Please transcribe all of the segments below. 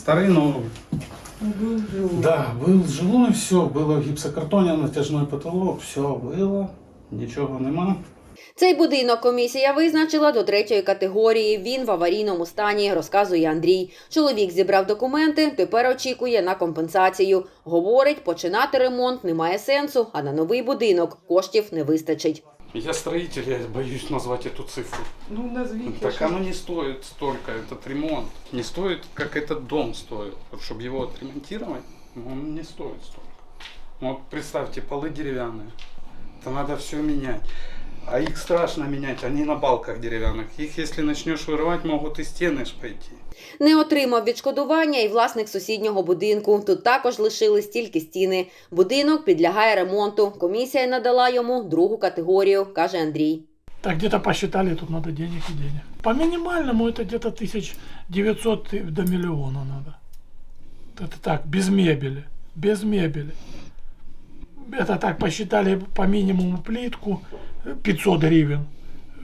Старый, но Был жилой. да, был жилой, все, было в гипсокартоне, натяжной потолок, все было, нічого нема. Цей будинок комісія визначила до третьої категорії. Він в аварійному стані, розказує Андрій. Чоловік зібрав документи, тепер очікує на компенсацію. Говорить, починати ремонт немає сенсу, а на новий будинок коштів не вистачить. Я строитель, я боюсь назвать эту цифру. Ну, назовите. Так что- оно не стоит столько, этот ремонт. Не стоит, как этот дом стоит. Вот, чтобы его отремонтировать, ну, он не стоит столько. Ну, Вот представьте, полы деревянные. Это надо все менять. А их страшно менять, они на балках деревянных. Их, если начнешь вырывать, могут и стены ж пойти. Не отримав відшкодування і власник сусіднього будинку. Тут також лишились тільки стіни. Будинок підлягає ремонту. Комісія надала йому другу категорію, каже Андрій. Так где-то посчитали, тут надо денег и денег. По минимальному это где-то 1900 и до миллиона надо. Это так, без мебели. Без мебели. Это так посчитали по минимуму плитку э, 500 гривен.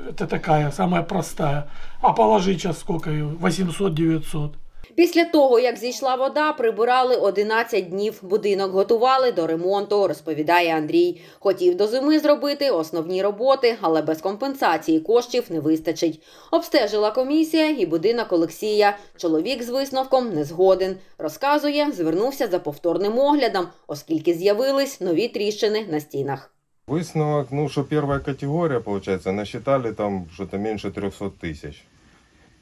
Это такая, самая простая. А положить сейчас сколько ее? 800-900. Після того, як зійшла вода, прибирали 11 днів. Будинок готували до ремонту, розповідає Андрій. Хотів до зими зробити основні роботи, але без компенсації коштів не вистачить. Обстежила комісія і будинок Олексія. Чоловік з висновком не згоден. Розказує, звернувся за повторним оглядом, оскільки з'явились нові тріщини на стінах. Высновок, ну, что первая категория, получается, насчитали там что-то меньше 300 тысяч.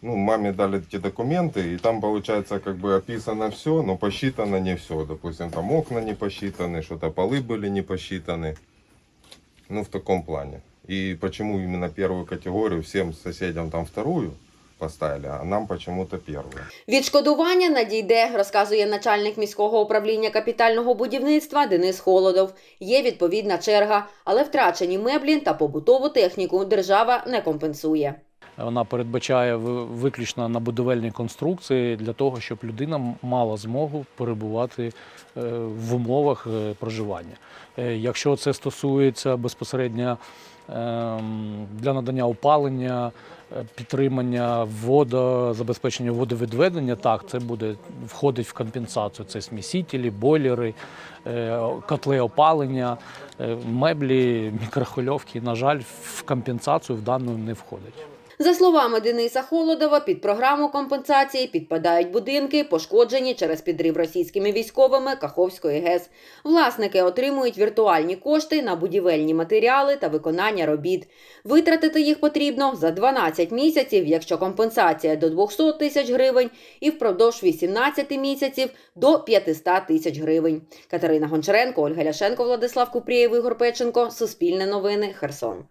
Ну, маме дали эти документы, и там, получается, как бы описано все, но посчитано не все. Допустим, там окна не посчитаны, что-то полы были не посчитаны. Ну, в таком плане. И почему именно первую категорию, всем соседям там вторую поставили, а нам почему-то первую. Відшкодування надійде, розказує начальник міського управління капітального будівництва Денис Холодов. Є відповідна черга, але втрачені меблі та побутову техніку держава не компенсує. Вона передбачає ви- виключно на будівельні конструкції для того, щоб людина мала змогу перебувати е, в умовах е, проживання. Е, Якщо це стосується безпосередньо ем, для надання опалення, підтримання вода, забезпечення водовідведення, так, це буде входить в компенсацію. Це смісителі, бойлери, котли опалення, меблі, мікрохвильовки. На жаль, в компенсацію в дану не входить. За словами Дениса Холодова, під програму компенсації підпадають будинки, пошкоджені через підрив російськими військовими Каховської ГЕС. Власники отримують віртуальні кошти на будівельні матеріали та виконання робіт. Витратити їх потрібно за 12 місяців, якщо компенсація до 200 тисяч гривень, і впродовж 18 місяців до 500 тисяч гривень. Катерина Гончаренко, Ольга Ляшенко, Владислав Купрієв, Ігор Печенко. Суспільне новини. Херсон.